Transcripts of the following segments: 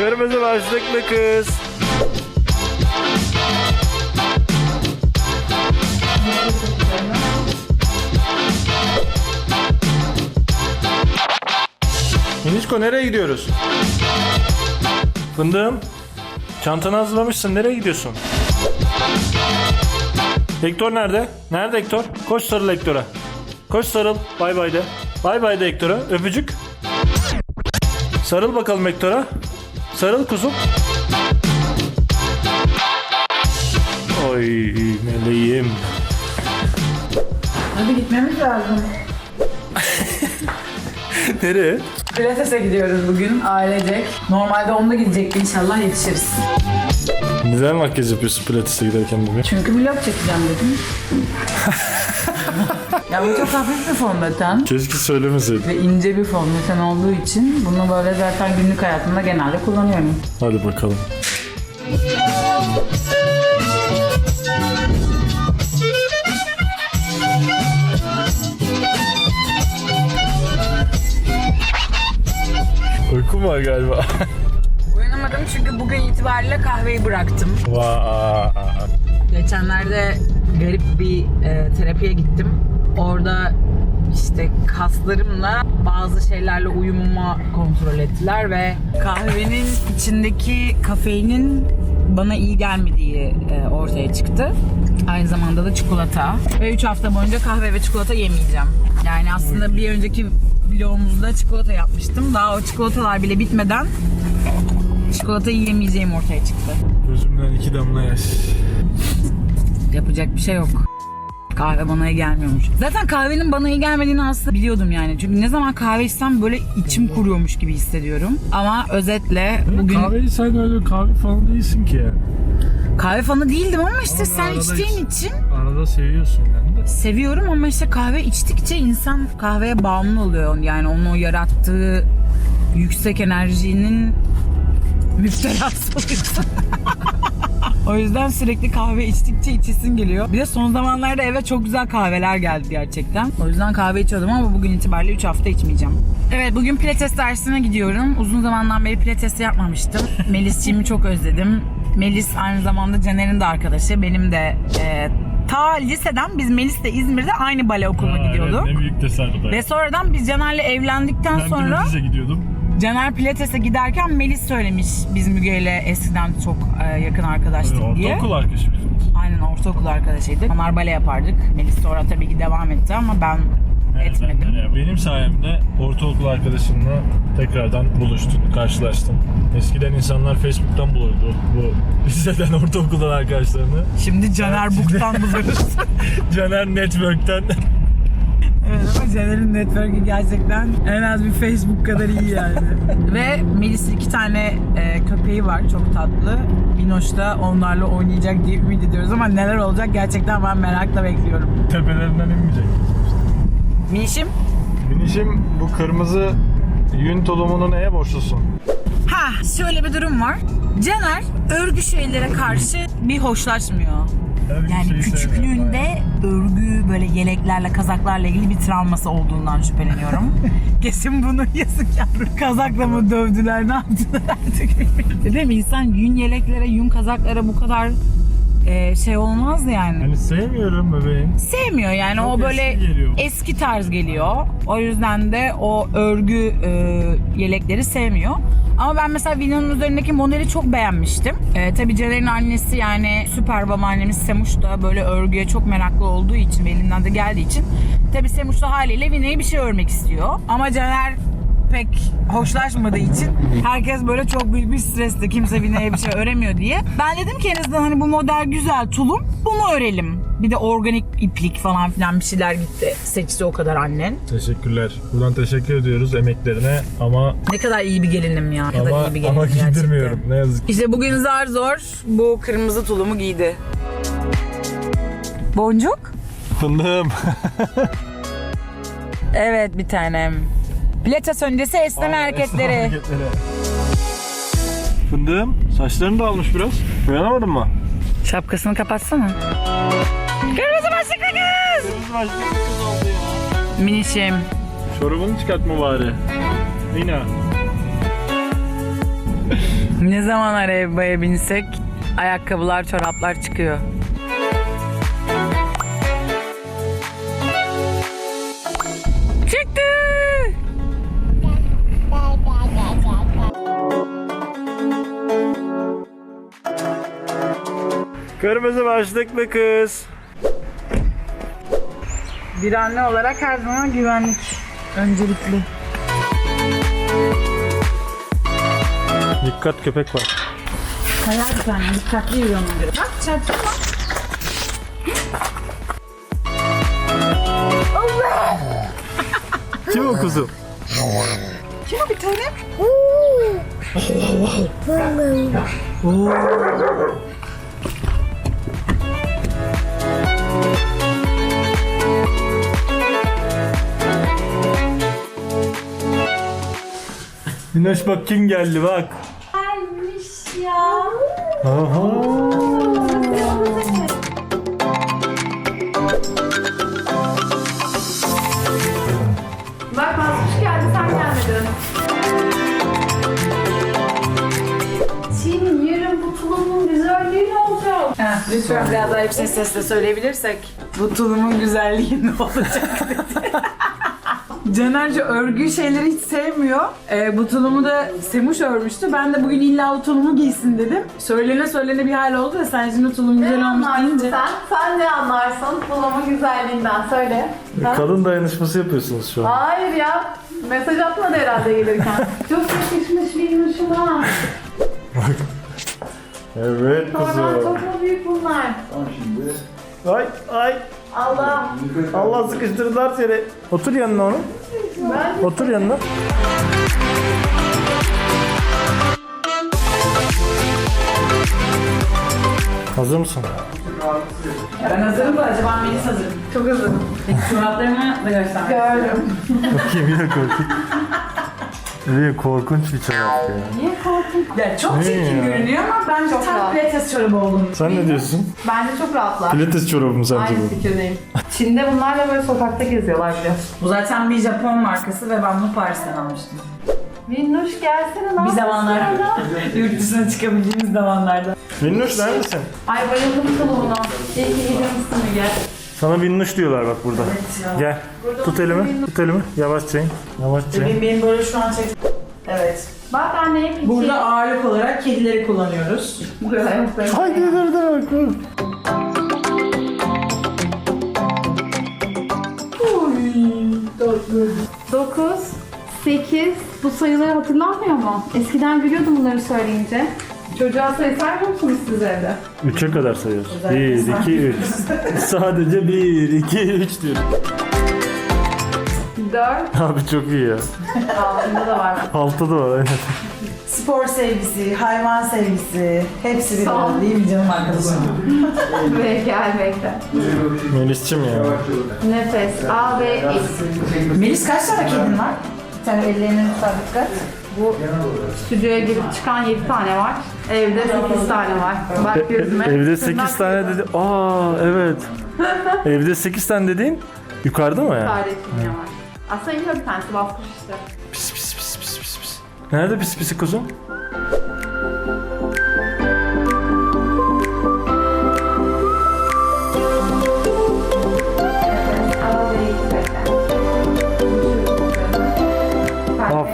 Kırmızı başlıklı kız. Minişko nereye gidiyoruz? Fındığım. Çantanı hazırlamışsın. Nereye gidiyorsun? Hector nerede? Nerede Hector? Koş sarıl Hector'a. Koş sarıl. Bay bay de. Bay bay de Hector'a. Öpücük. Sarıl bakalım Hector'a. Sarıl kuzum. Oy meleğim. Hadi gitmemiz lazım. Nereye? Pilates'e gidiyoruz bugün ailecek. Normalde onda gidecekti inşallah yetişiriz. Neden makyaj yapıyorsun pilatese giderken bugün? Çünkü vlog çekeceğim dedim. ya bu çok hafif bir fondöten. Keşke söylemeseydin. Ve ince bir fondöten olduğu için bunu böyle zaten günlük hayatımda genelde kullanıyorum. Hadi bakalım. Uykum var galiba. Uyanamadım çünkü bugün itibariyle kahveyi bıraktım. Vay. Geçenlerde garip bir e, terapiye gittim. Orada işte kaslarımla bazı şeylerle uyumuma kontrol ettiler ve kahvenin içindeki kafeinin bana iyi gelmediği e, ortaya çıktı. Aynı zamanda da çikolata. Ve 3 hafta boyunca kahve ve çikolata yemeyeceğim. Yani aslında bir önceki vlogumuzda çikolata yapmıştım. Daha o çikolatalar bile bitmeden çikolatayı yemeyeceğim ortaya çıktı. Gözümden iki damla yaş. Yapacak bir şey yok. Kahve bana iyi gelmiyormuş. Zaten kahvenin bana iyi gelmediğini aslında biliyordum yani. Çünkü ne zaman kahve içsem böyle içim kuruyormuş gibi hissediyorum. Ama özetle bugün kahve, Kahveyi sen öyle kahve falan değilsin ki ya. fanı değildim ama işte Ama sen arada içtiğin iç. için Arada seviyorsun yani de. seviyorum ama işte kahve içtikçe insan kahveye bağımlı oluyor. Yani onun o yarattığı yüksek enerjinin müptelası oluyorsun. o yüzden sürekli kahve içtikçe içesin geliyor. Bir de son zamanlarda eve çok güzel kahveler geldi gerçekten. O yüzden kahve içiyordum ama bugün itibariyle 3 hafta içmeyeceğim. Evet bugün pilates dersine gidiyorum. Uzun zamandan beri pilates yapmamıştım. Melisciğimi çok özledim. Melis aynı zamanda Caner'in de arkadaşı. Benim de e, ta liseden biz Melis'le İzmir'de aynı bale okuluna gidiyorduk. Ne büyük tesadüf. Ve sonradan biz Caner'le evlendikten ben sonra Pilates'e gidiyordum. Caner Pilates'e giderken Melis söylemiş biz Müge ile eskiden çok e, yakın arkadaştık diye. Ortaokul arkadaşı bizim. Aynen ortaokul arkadaşıydık. Onlar bale yapardık. Melis sonra tabii ki devam etti ama ben etmedim. Evet, benim sayemde ortaokul arkadaşımla tekrardan buluştun, karşılaştın. Eskiden insanlar Facebook'tan bulurdu bu liseden, ortaokuldan arkadaşlarını. Şimdi Caner Buk'tan buluruz. Caner Network'ten. Evet ama Caner'in network'ü gerçekten en az bir Facebook kadar iyi yani. Ve Melis'in iki tane e, köpeği var çok tatlı. Binoş da onlarla oynayacak diye ümit ediyoruz ama neler olacak gerçekten ben merakla bekliyorum. Tepelerinden inmeyecek. Minişim Binişim bu kırmızı yün tulumunu neye borçlusun? Ha şöyle bir durum var. Caner örgü şeylere karşı bir hoşlaşmıyor. Örgü Yani sevmiyorum küçüklüğünde örgü böyle yeleklerle kazaklarla ilgili bir travması olduğundan şüpheleniyorum. Kesin bunu yazık yavrum. Kazakla mı dövdüler ne yaptılar artık bilmiyorum. Dedim insan yün yeleklere yün kazaklara bu kadar e, şey olmaz yani. Hani sevmiyorum bebeğim. Sevmiyor yani Çok o böyle eski geliyor. eski tarz geliyor. O yüzden de o örgü e, yelekleri sevmiyor. Ama ben mesela Vina'nın üzerindeki modeli çok beğenmiştim. E, tabii Caner'in annesi yani süper babaannemiz Semuş da böyle örgüye çok meraklı olduğu için elinden de geldiği için tabii Semuş da haliyle Vina'ya bir şey örmek istiyor. Ama Caner pek hoşlaşmadığı için herkes böyle çok büyük bir streste kimse Vina'ya bir şey öremiyor diye. Ben dedim ki en azından hani bu model güzel tulum bunu örelim. Bir de organik iplik falan filan bir şeyler gitti. Seçti o kadar annen. Teşekkürler. Buradan teşekkür ediyoruz emeklerine ama Ne kadar iyi bir gelinim ya. Ne kadar ama iyi bir gelinim ama gerçekten. giydirmiyorum. Ne yazık ki. İşte bugün zar zor bu kırmızı tulumu giydi. Boncuk? Fındığım. Evet bir tanem. Pilates öncesi esneme hareketleri. Fındığım saçlarını da almış biraz. Uyanamadın mı? Şapkasını kapatsana. Kırmızı başlıklı kız. Kırmızı başlıklı kız oldu ya. Minişim. Çorabını çıkartma bari. Lina. ne zaman arabaya binsek ayakkabılar, çoraplar çıkıyor. Kırmızı başlıklı kız. Bir anne olarak her zaman güvenlik öncelikli. Dikkat köpek var. Kayar bir tane dikkatli yürü ona göre. Bak çarptın mı? Kim o kuzum? Kim o bir tane? Güneş bak kim geldi bak. Gelmiş ya. Aha. Bak Mazmuş geldi sen gelmedin. Çin yarın bu tulumun güzelliği ne olacak? Ha, lütfen biraz daha yüksek sesle söyleyebilirsek. Bu tulumun güzelliği ne olacak dedi. Canerce örgü şeyleri hiç sevmiyor. Ee, bu tulumu da Semuş örmüştü. Ben de bugün illa o tulumu giysin dedim. Söylene söylene bir hal oldu da sen şimdi tulum Ne güzel olmuş deyince. sen? Sen ne anlarsın tulumun güzelliğinden söyle. Ha? Kadın dayanışması yapıyorsunuz şu an. Hayır ya. Mesaj atmadı herhalde gelirken. Çok yakışmış bir ha. Evet Sonra kuzum. çok mu büyük bunlar? Ay ay. Allah. Allah sıkıştırdılar seni. Otur yanına onu. Otur yanına. Hazır mısın? Ben hazırım da acaba Melis hazırım. Çok hazırım. Peki çoraplarımı da göstermek gördüm. Bakayım yine korkunç. İyi korkunç bir çorap ya. Niye korktun? Ya çok Ne çirkin ya? görünüyor ama bence Çok tam rahat. pilates çorabı olduğunu Sen ne diyorsun? Bence çok rahatlar. Pilates çorabı mı sence Aynı bu? fikirdeyim. Çin'de bunlarla böyle sokakta geziyorlar bile. Bu zaten bir Japon markası ve ben bunu Paris'ten almıştım. Minnuş gelsene ne Bir zamanlar yapıyorsun yurt dışına çıkabildiğimiz zamanlarda. Minnoş neredesin? Ay bayıldım tulumuna. İyi ki gidiyormuşsun Müge. Sana minnoş diyorlar bak burada. Gel. Tut elimi. Tut elimi. Yavaşça in. Yavaşça in. Benim, benim böyle şu an çek... Evet. Bak anneye bir Burada ağırlık olarak kedileri kullanıyoruz. Burada yok böyle. Haydi dur dur bak. dur. 9, 8. Bu sayıları hatırlanmıyor mu? Eskiden biliyordum bunları söyleyince. Çocuğa sayı saymıyor musunuz siz evde? Üçe kadar sayıyoruz. Bir, iki, üç. Sadece bir, iki, üç diyor. 4, Abi çok iyi ya. altında da var. Altta da var aynen. Spor sevgisi, hayvan sevgisi, hepsi bir Sağ ol. arada değil mi canım arkadaşım? Ve gelmekte. Melis'cim ya. Nefes. A, B, X. Melis kaç tane kedin var? Sen ellerine tutar dikkat. Bu stüdyoya girip çıkan 7 tane var. Evde 8 tane var. Bak gözüme. Evde Tırnak 8 tane dedi. Aa evet. Evde 8 tane dediğin yukarıda mı ya? Tarihinde var. Aslında yiyor bir tanesi basmış işte. Pis pis pis pis pis pis. Nerede pis pisi kuzum?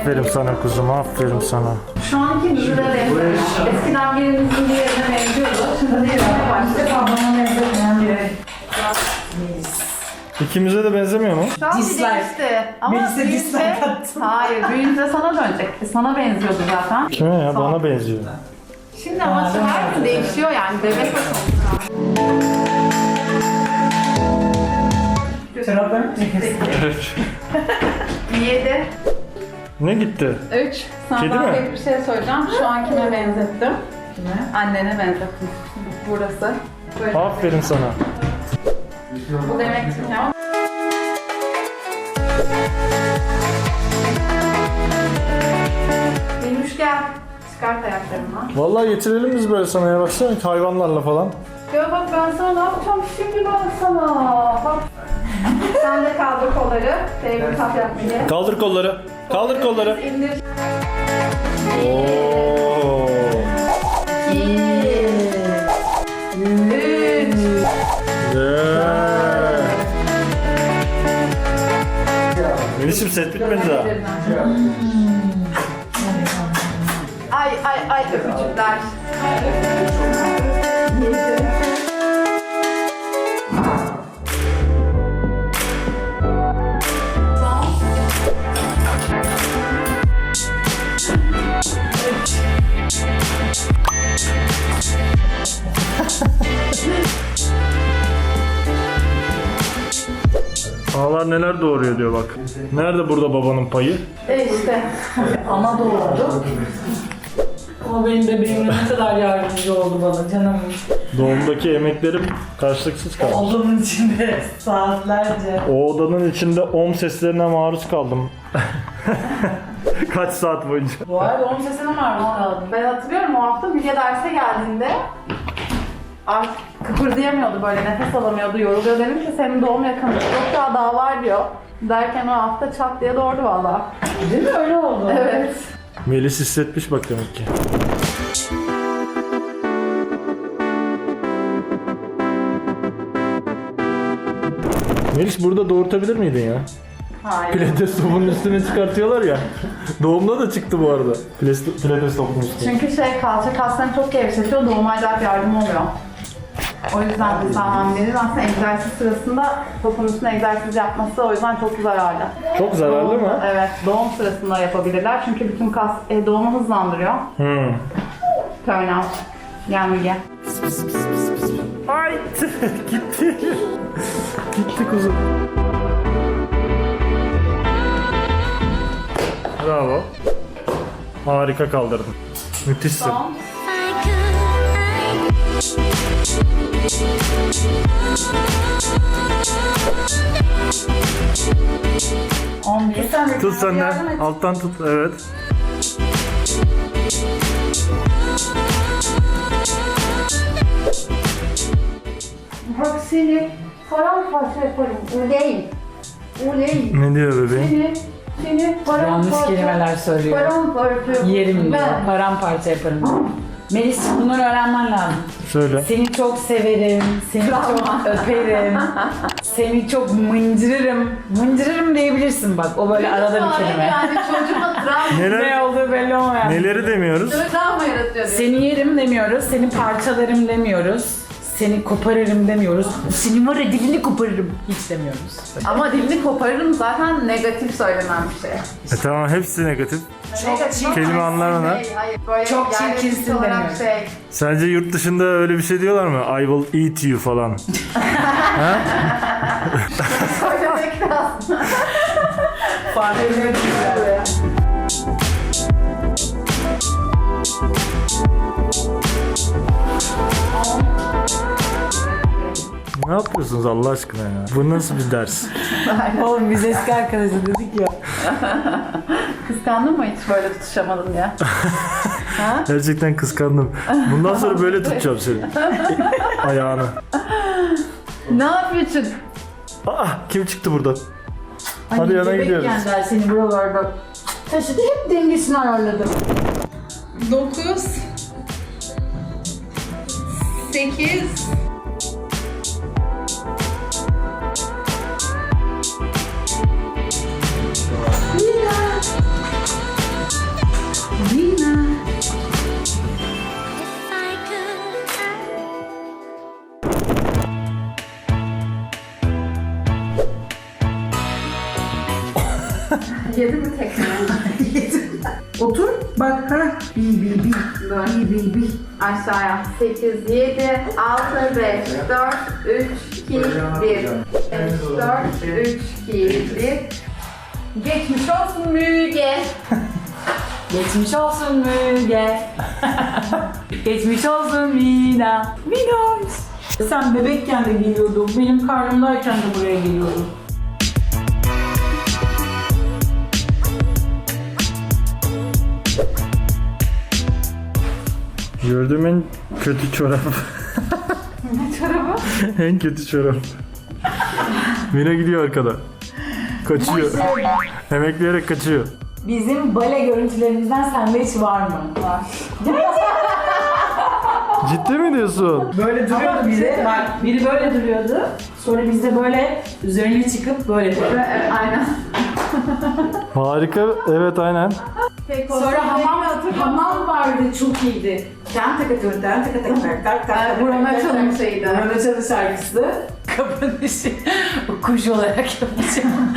Aferin sana kuzum, aferin sana. Şu an ikimizi de benziyor. Eskiden birimizin diğerine benziyordu. Şimdi diğerine başladı. Babama benzemeyen biri. İkimize de benzemiyor mu? Şu an bir Dislike. değişti. Ama Melis'e büyüyünce- dislike attım. Hayır, büyüyünce sana dönecek. E, Sana benziyordu zaten. Kime ya? Ol. Bana benziyor. Şimdi ama her gün değişiyor yani. Bebek o sonuçta. Çoraplarını mı çekiyorsun? 7, Ne gitti? 3. Sana Kedi daha mi? tek bir şey söyleyeceğim. Şu an kime benzettim? Kime? Annene benzettim. Burası. Böyle. Aferin sana. Bu demek ki ya. Benüş gel. Çıkart ayaklarını. Vallahi getirelim biz böyle sana ya baksana hayvanlarla falan. Ya bak ben sana ne yapacağım şimdi baksana. Bak. Sen de kaldır kolları. Sevgili kap yapmayı. Kaldır kolları. Kaldır kolları. İndir. Oo. Ağlar neler doğuruyor diyor bak. Nerede burada babanın payı? E işte. Ana doğurdu. Ama benim bebeğim ne kadar yardımcı oldu bana canım. Doğumdaki emeklerim karşılıksız kaldı. Odanın içinde saatlerce. O odanın içinde om seslerine maruz kaldım. Kaç saat boyunca? Bu arada onun sesine maruz kaldım. Ben hatırlıyorum o hafta Bilge derse geldiğinde artık kıpırdayamıyordu böyle nefes alamıyordu yoruluyor dedim ki senin doğum yakın yok daha daha var diyor. Derken o hafta çat diye doğurdu valla. Değil mi? Öyle oldu. Evet. Melis hissetmiş bak demek ki. Melis burada doğurtabilir miydin ya? Hayır. Pilates topunun üstüne çıkartıyorlar ya. Doğumda da çıktı bu arada. Pilates, pilates topunun üstüne. Çünkü şey kalça kaslarını çok gevşetiyor doğuma acayip yardım oluyor. O yüzden biz hamilelerin aslında egzersiz sırasında poponun üstüne egzersiz yapması o yüzden çok zararlı. Çok zararlı Doğum- mı? Evet, doğum sırasında yapabilirler çünkü bütün kas e, doğumu hızlandırıyor. Hmm. Turn out. Gel Müge. Ay gitti. gitti kuzu. Bravo. Harika kaldırdın. Müthişsin. Son 11. Tut sen de. Alttan tut. Evet. Bak seni paramparça yaparım. Öleyim. Öleyim. Ne diyor bebeğim? Seni seni paramparça. Yanlış kelimeler söylüyor. Paramparça yaparım. Yerim diyor. Ben. Paramparça yaparım. Melis bunları öğrenmen lazım. Söyle. Seni çok severim, seni çok öperim, seni çok mıncırırım. Mıncırırım diyebilirsin bak, o böyle arada bir kelime. Yani çocuğuma travma, Ne Neler, olduğu belli olmayan. neleri demiyoruz? travma yaratıyor diyor. Seni yerim demiyoruz, seni parçalarım demiyoruz, seni koparırım demiyoruz. Seni var ya dilini koparırım hiç demiyoruz. Ama dilini koparırım zaten negatif söylenen bir şey. E tamam hepsi negatif. Negatif Kelime anlamına. Şey, hayır, böyle Çok yerleşik çirkinsin olarak demiyorum. Şey. Sence yurt dışında öyle bir şey diyorlar mı? I will eat you falan. Söylemek lazım. Fark ne yapıyorsunuz Allah aşkına ya? Bu nasıl bir ders? Oğlum biz eski arkadaşız dedik ya. Kıskandın mı hiç böyle tutuşamadın ya? Gerçekten kıskandım. Bundan sonra böyle tutacağım seni. Ayağını. ne yapıyorsun? Aa kim çıktı buradan? Hadi yana gidiyoruz. Bebekken seni buralarda taşıdı hep dengesini ayarladım. 9 8 Yedi mi tekrar? Otur bak ha. Bil bil bil. Bil bil bil. Aşağıya. 8, 7, 6, 5, 4, 3, 2, 1. 5, 4, 3, 2, 1. Geçmiş olsun Müge. Geçmiş olsun Müge. Geçmiş olsun Mina. Minoş. Sen bebekken de geliyordun. Benim karnımdayken de buraya geliyordun. Gördüğüm en kötü çorap. Ne çorabı? en kötü çorap. Mine gidiyor arkada. Kaçıyor. Emekleyerek kaçıyor. Bizim bale görüntülerimizden sende hiç var mı? Var. Ciddi mi diyorsun? Böyle duruyordu biri. Bak biri böyle duruyordu. Sonra biz de böyle üzerine çıkıp böyle Evet, aynen. Harika. Evet aynen. Sonra hamam, hamam vardı çok iyiydi. Ten taka tür, ten taka tak tak tak. Evet, Burama Çalıncı'ydı. Burama Çalı şarkısı. Kapanışı kuş olarak yapacağım.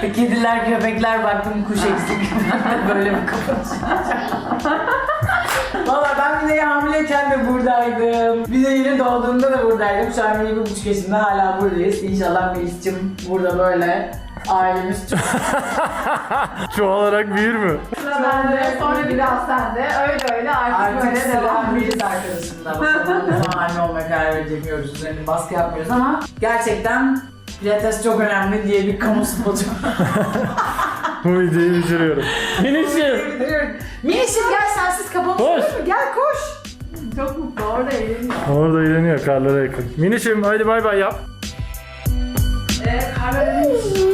Kediler, köpekler baktım kuş eksik. Böyle bir kapanış. Valla ben bir de hamileyken de buradaydım. Bir de yeni doğduğumda da buradaydım. Şu an bir buçuk yaşında hala buradayız. İnşallah Melis'cim burada böyle ailemiz çok Çoğalarak büyür mü? Sıra bende, sonra bir daha sende. Öyle öyle artık, Artık böyle sıra devam edeceğiz. arkadaşımda. Bakalım ne zaman anne olmaya karar verecekmiyoruz. Üzerine baskı yapmıyoruz ama gerçekten pilates çok önemli diye bir kamu spotu. Bu videoyu bitiriyorum. Minişim. Minişim gel sensiz Koş. olur mu? Gel koş. Çok mutlu orada eğleniyor. Orada eğleniyor karlara yakın. Minişim hadi bay bay yap. Ee, demiş.